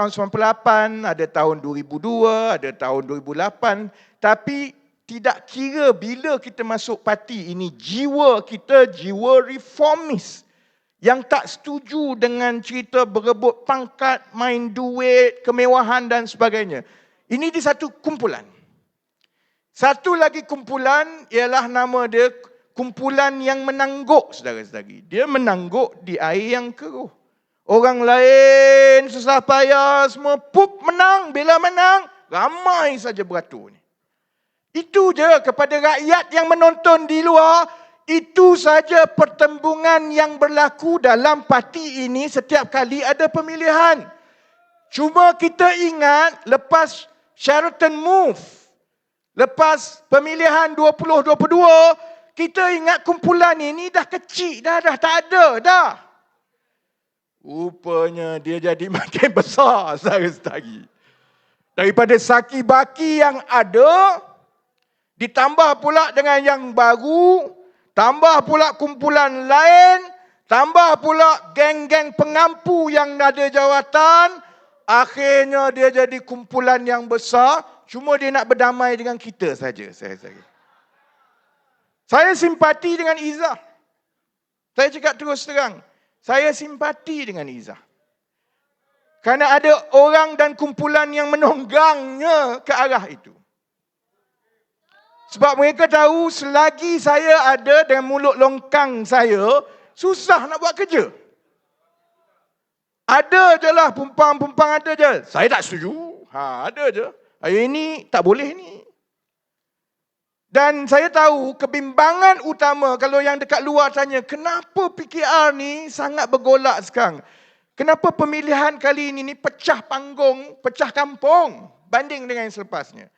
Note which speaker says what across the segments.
Speaker 1: tahun 98, ada tahun 2002, ada tahun 2008. Tapi tidak kira bila kita masuk parti ini, jiwa kita jiwa reformis. Yang tak setuju dengan cerita berebut pangkat, main duit, kemewahan dan sebagainya. Ini di satu kumpulan. Satu lagi kumpulan ialah nama dia kumpulan yang menangguk saudara-saudari. Dia menangguk di air yang keruh. Orang lain susah payah semua pup menang. Bila menang ramai saja beratur ni. Itu je kepada rakyat yang menonton di luar. Itu saja pertembungan yang berlaku dalam parti ini setiap kali ada pemilihan. Cuma kita ingat lepas Sheraton Move Lepas pemilihan 2022, kita ingat kumpulan ini dah kecil dah, dah tak ada dah. Rupanya dia jadi makin besar sahaja-sahaja. Daripada saki baki yang ada, ditambah pula dengan yang baru, tambah pula kumpulan lain, tambah pula geng-geng pengampu yang ada jawatan, akhirnya dia jadi kumpulan yang besar, Cuma dia nak berdamai dengan kita saja, saya. Saya simpati dengan Izzah. Saya cakap terus terang. Saya simpati dengan Izzah. Kerana ada orang dan kumpulan yang menonggangnya ke arah itu. Sebab mereka tahu selagi saya ada dengan mulut longkang saya, susah nak buat kerja. Ada je lah pumpang-pumpang ada je. Saya tak setuju. Ha, ada je. Ini tak boleh ni. Dan saya tahu kebimbangan utama kalau yang dekat luar tanya kenapa PKR ni sangat bergolak sekarang. Kenapa pemilihan kali ini ni pecah panggung, pecah kampung banding dengan yang selepasnya.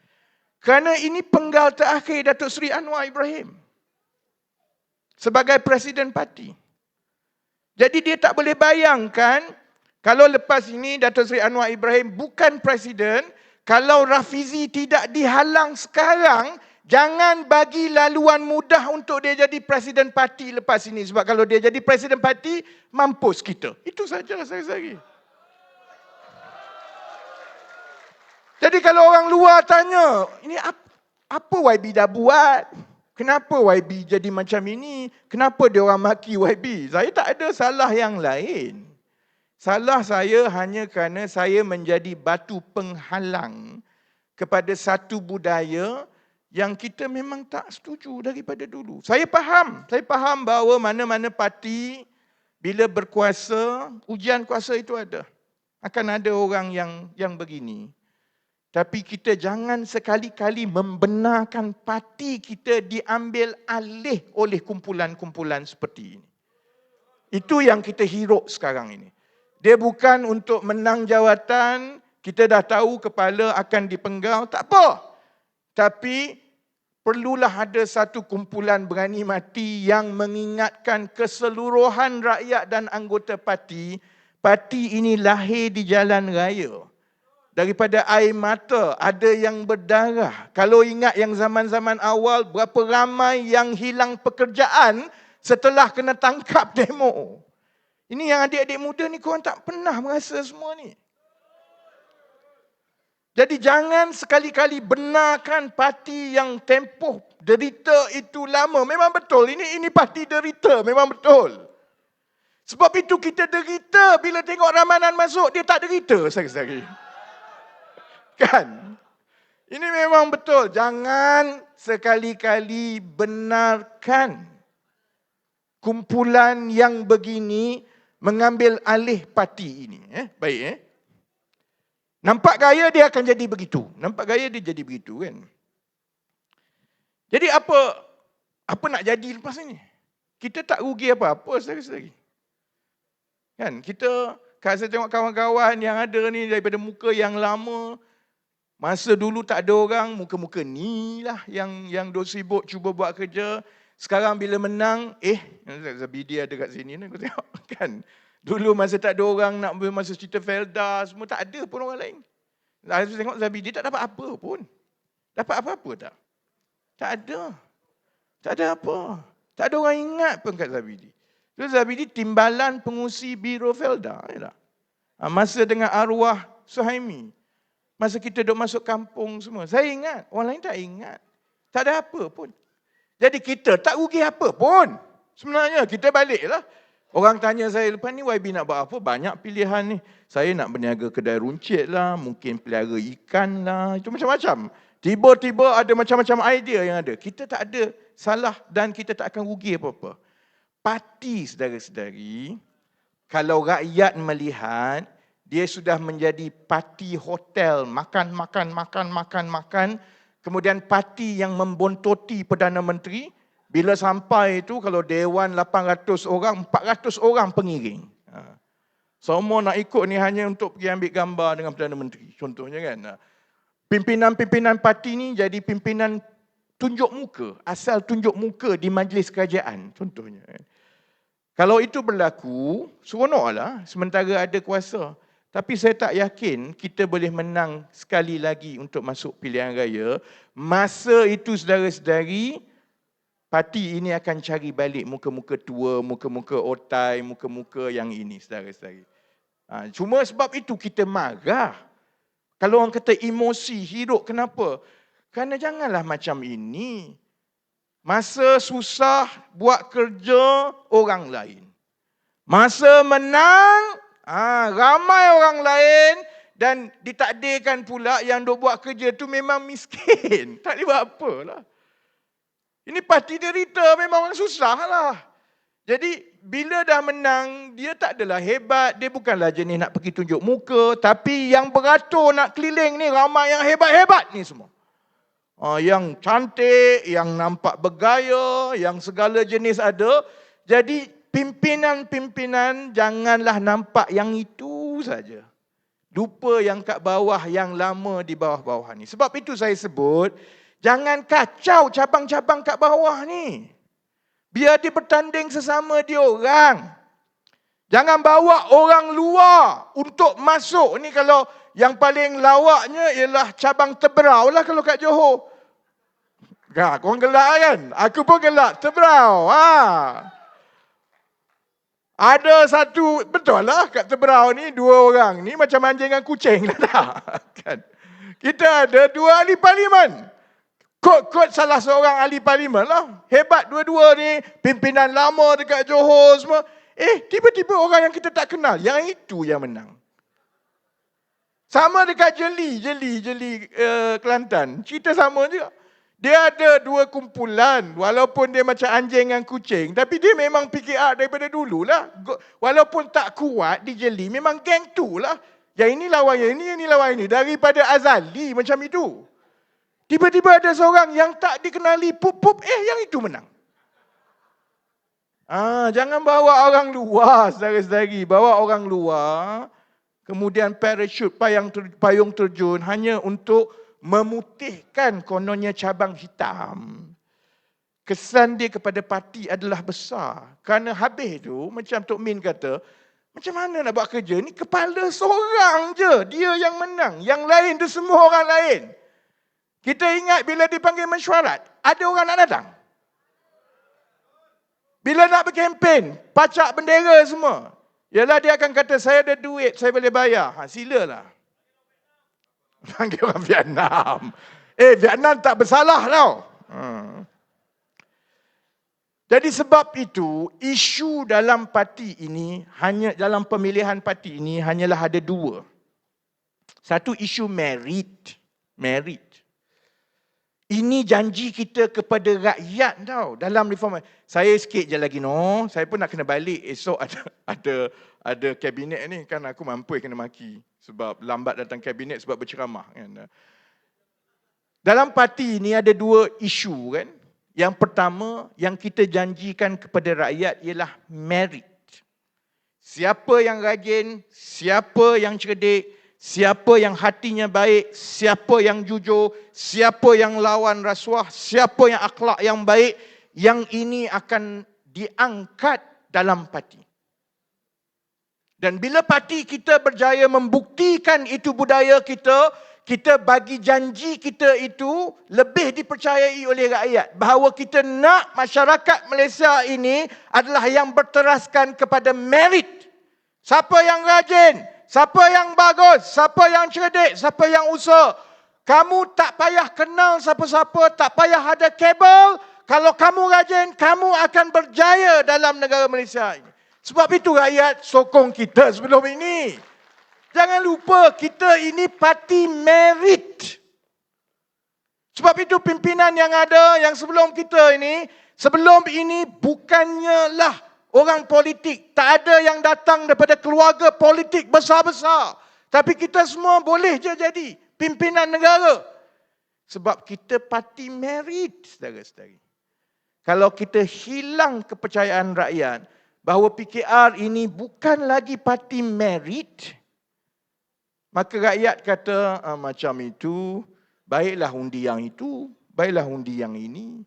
Speaker 1: Kerana ini penggal terakhir Datuk Seri Anwar Ibrahim. Sebagai Presiden Parti. Jadi dia tak boleh bayangkan kalau lepas ini Datuk Seri Anwar Ibrahim bukan Presiden, kalau Rafizi tidak dihalang sekarang, jangan bagi laluan mudah untuk dia jadi presiden parti lepas ini. Sebab kalau dia jadi presiden parti, mampus kita. Itu saja saya sari. Jadi kalau orang luar tanya, ini apa YB dah buat? Kenapa YB jadi macam ini? Kenapa dia orang maki YB? Saya tak ada salah yang lain. Salah saya hanya kerana saya menjadi batu penghalang kepada satu budaya yang kita memang tak setuju daripada dulu. Saya faham, saya faham bahawa mana-mana parti bila berkuasa, ujian kuasa itu ada. Akan ada orang yang yang begini. Tapi kita jangan sekali-kali membenarkan parti kita diambil alih oleh kumpulan-kumpulan seperti ini. Itu yang kita hiruk sekarang ini. Dia bukan untuk menang jawatan, kita dah tahu kepala akan dipenggal, tak apa. Tapi perlulah ada satu kumpulan berani mati yang mengingatkan keseluruhan rakyat dan anggota parti, parti ini lahir di jalan raya. Daripada air mata, ada yang berdarah. Kalau ingat yang zaman-zaman awal, berapa ramai yang hilang pekerjaan setelah kena tangkap demo. Ini yang adik-adik muda ni korang tak pernah merasa semua ni. Jadi jangan sekali-kali benarkan parti yang tempoh derita itu lama. Memang betul. Ini ini parti derita. Memang betul. Sebab itu kita derita bila tengok Ramadan masuk. Dia tak derita sekali-sekali. Kan? Ini memang betul. Jangan sekali-kali benarkan kumpulan yang begini mengambil alih parti ini. Eh? Baik eh? Nampak gaya dia akan jadi begitu. Nampak gaya dia jadi begitu kan. Jadi apa apa nak jadi lepas ini? Kita tak rugi apa-apa sekali-sekali. Kan? Kita kalau saya tengok kawan-kawan yang ada ni daripada muka yang lama, masa dulu tak ada orang, muka-muka ni lah yang yang dok sibuk cuba buat kerja. Sekarang bila menang, eh, Zabidi ada kat sini ni, aku tengok kan. Dulu masa tak ada orang nak masa cerita Felda, semua tak ada pun orang lain. Saya tengok Zabidi tak dapat apa pun. Dapat apa-apa tak? Tak ada. Tak ada apa. Tak ada orang ingat pun kat Zabidi. So Zabidi timbalan pengusi Biro Felda. Ya tak? Ha, masa dengan arwah Suhaimi. Masa kita duduk masuk kampung semua. Saya ingat. Orang lain tak ingat. Tak ada apa pun. Jadi kita tak rugi apa pun. Sebenarnya kita baliklah. Orang tanya saya, lepas ni YB nak buat apa? Banyak pilihan ni. Saya nak berniaga kedai runcit lah. Mungkin pelihara ikan lah. Itu macam-macam. Tiba-tiba ada macam-macam idea yang ada. Kita tak ada salah dan kita tak akan rugi apa-apa. Parti saudara-saudari, kalau rakyat melihat dia sudah menjadi parti hotel, makan, makan, makan, makan, makan. Kemudian parti yang membontoti Perdana Menteri. Bila sampai itu, kalau Dewan 800 orang, 400 orang pengiring. Ha. Semua nak ikut ni hanya untuk pergi ambil gambar dengan Perdana Menteri. Contohnya kan. Ha. Pimpinan-pimpinan parti ni jadi pimpinan tunjuk muka. Asal tunjuk muka di majlis kerajaan. Contohnya. Kan. Kalau itu berlaku, seronoklah sementara ada kuasa. Tapi saya tak yakin kita boleh menang sekali lagi untuk masuk pilihan raya. Masa itu saudara-saudari, parti ini akan cari balik muka-muka tua, muka-muka otai, muka-muka yang ini saudara-saudari. Ha, cuma sebab itu kita marah. Kalau orang kata emosi, hidup, kenapa? Kerana janganlah macam ini. Masa susah buat kerja orang lain. Masa menang Ha, ramai orang lain dan ditakdirkan pula yang duk buat kerja tu memang miskin. Tak boleh buat apa lah. Ini parti derita memang susah lah. Jadi bila dah menang, dia tak adalah hebat. Dia bukanlah jenis nak pergi tunjuk muka. Tapi yang beratur nak keliling ni ramai yang hebat-hebat ni semua. Ha, yang cantik, yang nampak bergaya, yang segala jenis ada. Jadi pimpinan-pimpinan janganlah nampak yang itu saja. Lupa yang kat bawah yang lama di bawah-bawah ni. Sebab itu saya sebut, jangan kacau cabang-cabang kat bawah ni. Biar dia bertanding sesama dia orang. Jangan bawa orang luar untuk masuk. Ni kalau yang paling lawaknya ialah cabang teberau lah kalau kat Johor. Gak, korang gelak kan? Aku pun gelak. Teberau. Ha. Ada satu, betul lah kat Teberau ni dua orang ni macam anjing dengan kucing lah? Kan? Kita ada dua ahli parlimen. Kod-kod salah seorang ahli parlimen lah. Hebat dua-dua ni, pimpinan lama dekat Johor semua. Eh, tiba-tiba orang yang kita tak kenal, yang itu yang menang. Sama dekat Jeli, Jeli, Jeli uh, Kelantan. Cerita sama juga. Dia ada dua kumpulan walaupun dia macam anjing dengan kucing. Tapi dia memang PKR daripada dululah. Walaupun tak kuat dijeli memang geng tu lah. Yang ini lawan yang ini, yang ini lawan ini. Daripada azali macam itu. Tiba-tiba ada seorang yang tak dikenali pup-pup eh yang itu menang. Ah, jangan bawa orang luar saudara-saudari. Bawa orang luar. Kemudian parachute payung, payung terjun hanya untuk memutihkan kononnya cabang hitam. Kesan dia kepada parti adalah besar. Kerana habis tu, macam Tok Min kata, macam mana nak buat kerja? Ni kepala seorang je. Dia yang menang. Yang lain tu semua orang lain. Kita ingat bila dipanggil mesyuarat, ada orang nak datang. Bila nak berkempen, pacak bendera semua. Yalah dia akan kata, saya ada duit, saya boleh bayar. Ha, silalah. Panggil orang Vietnam. Eh, Vietnam tak bersalah tau. Hmm. Jadi sebab itu, isu dalam parti ini, hanya dalam pemilihan parti ini, hanyalah ada dua. Satu isu merit. Merit. Ini janji kita kepada rakyat tau dalam reform. Saya sikit je lagi no. Saya pun nak kena balik esok ada ada ada kabinet ni kan aku mampu kena maki sebab lambat datang kabinet sebab berceramah kan. Dalam parti ini ada dua isu kan. Yang pertama yang kita janjikan kepada rakyat ialah merit. Siapa yang rajin, siapa yang cerdik, Siapa yang hatinya baik, siapa yang jujur, siapa yang lawan rasuah, siapa yang akhlak yang baik, yang ini akan diangkat dalam parti. Dan bila parti kita berjaya membuktikan itu budaya kita, kita bagi janji kita itu lebih dipercayai oleh rakyat. Bahawa kita nak masyarakat Malaysia ini adalah yang berteraskan kepada merit. Siapa yang rajin, Siapa yang bagus, siapa yang cerdik, siapa yang usaha. Kamu tak payah kenal siapa-siapa, tak payah ada kabel. Kalau kamu rajin, kamu akan berjaya dalam negara Malaysia ini. Sebab itu rakyat sokong kita sebelum ini. Jangan lupa kita ini parti merit. Sebab itu pimpinan yang ada yang sebelum kita ini, sebelum ini bukannya lah orang politik. Tak ada yang datang daripada keluarga politik besar-besar. Tapi kita semua boleh je jadi pimpinan negara. Sebab kita parti merit, saudara-saudari. Kalau kita hilang kepercayaan rakyat bahawa PKR ini bukan lagi parti merit, maka rakyat kata ah, macam itu, baiklah undi yang itu, baiklah undi yang ini.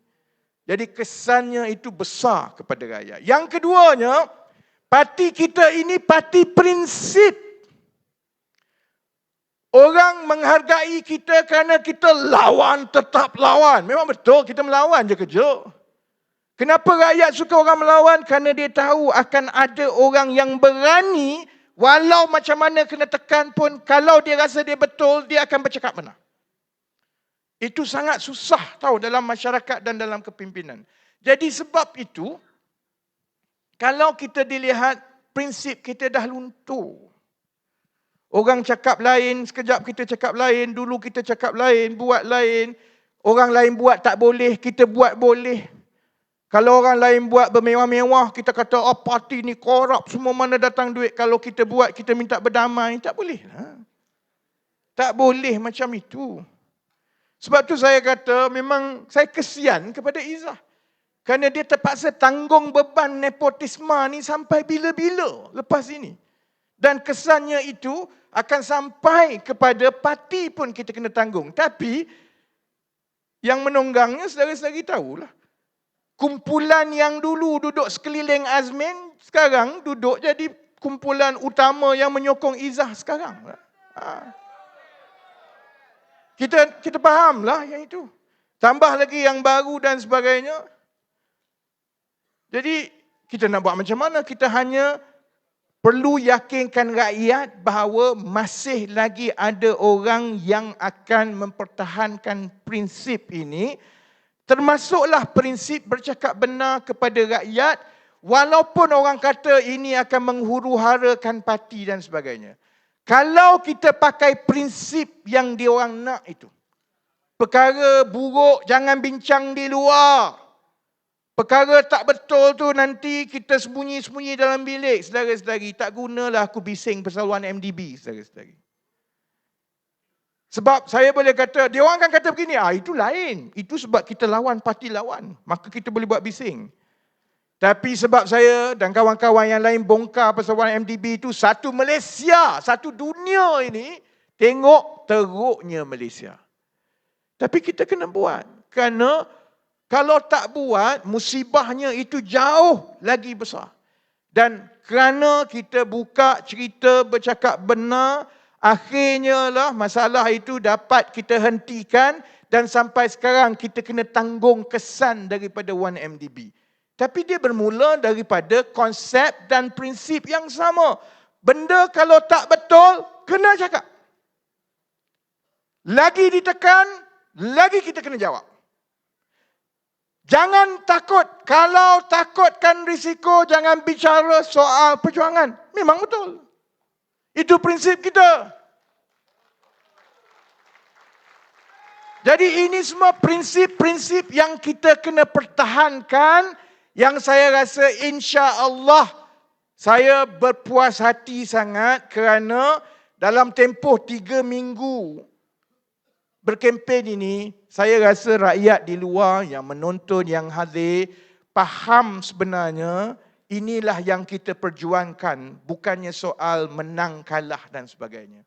Speaker 1: Jadi kesannya itu besar kepada rakyat. Yang keduanya, parti kita ini parti prinsip. Orang menghargai kita kerana kita lawan tetap lawan. Memang betul kita melawan je kerja. Kenapa rakyat suka orang melawan? Kerana dia tahu akan ada orang yang berani walau macam mana kena tekan pun kalau dia rasa dia betul dia akan bercakap benar. Itu sangat susah tahu dalam masyarakat dan dalam kepimpinan. Jadi sebab itu kalau kita dilihat prinsip kita dah luntur. Orang cakap lain, sekejap kita cakap lain, dulu kita cakap lain, buat lain. Orang lain buat tak boleh, kita buat boleh. Kalau orang lain buat bermewah-mewah, kita kata, oh parti ni korup, semua mana datang duit. Kalau kita buat, kita minta berdamai. Tak boleh. Lah. Tak boleh macam itu. Sebab tu saya kata, memang saya kesian kepada Izzah. Kerana dia terpaksa tanggung beban nepotisme ni sampai bila-bila lepas ini. Dan kesannya itu akan sampai kepada parti pun kita kena tanggung. Tapi yang menunggangnya saudara-saudari tahulah. Kumpulan yang dulu duduk sekeliling Azmin, sekarang duduk jadi kumpulan utama yang menyokong Izzah sekarang. Ha. Kita kita fahamlah yang itu. Tambah lagi yang baru dan sebagainya. Jadi kita nak buat macam mana? Kita hanya perlu yakinkan rakyat bahawa masih lagi ada orang yang akan mempertahankan prinsip ini termasuklah prinsip bercakap benar kepada rakyat walaupun orang kata ini akan menghuru-harakan parti dan sebagainya kalau kita pakai prinsip yang dia orang nak itu perkara buruk jangan bincang di luar Perkara tak betul tu nanti kita sembunyi-sembunyi dalam bilik, saudara-saudari. Tak gunalah aku bising pasal 1MDB, saudara-saudari. Sebab saya boleh kata, dia orang kata begini, ah itu lain. Itu sebab kita lawan parti lawan. Maka kita boleh buat bising. Tapi sebab saya dan kawan-kawan yang lain bongkar pasal 1MDB itu, satu Malaysia, satu dunia ini, tengok teruknya Malaysia. Tapi kita kena buat. Kerana kalau tak buat, musibahnya itu jauh lagi besar. Dan kerana kita buka cerita bercakap benar, akhirnya lah masalah itu dapat kita hentikan dan sampai sekarang kita kena tanggung kesan daripada 1MDB. Tapi dia bermula daripada konsep dan prinsip yang sama. Benda kalau tak betul, kena cakap. Lagi ditekan, lagi kita kena jawab. Jangan takut. Kalau takutkan risiko, jangan bicara soal perjuangan. Memang betul. Itu prinsip kita. Jadi ini semua prinsip-prinsip yang kita kena pertahankan. Yang saya rasa insya Allah saya berpuas hati sangat kerana dalam tempoh tiga minggu berkempen ini, saya rasa rakyat di luar yang menonton, yang hadir, faham sebenarnya inilah yang kita perjuangkan. Bukannya soal menang, kalah dan sebagainya.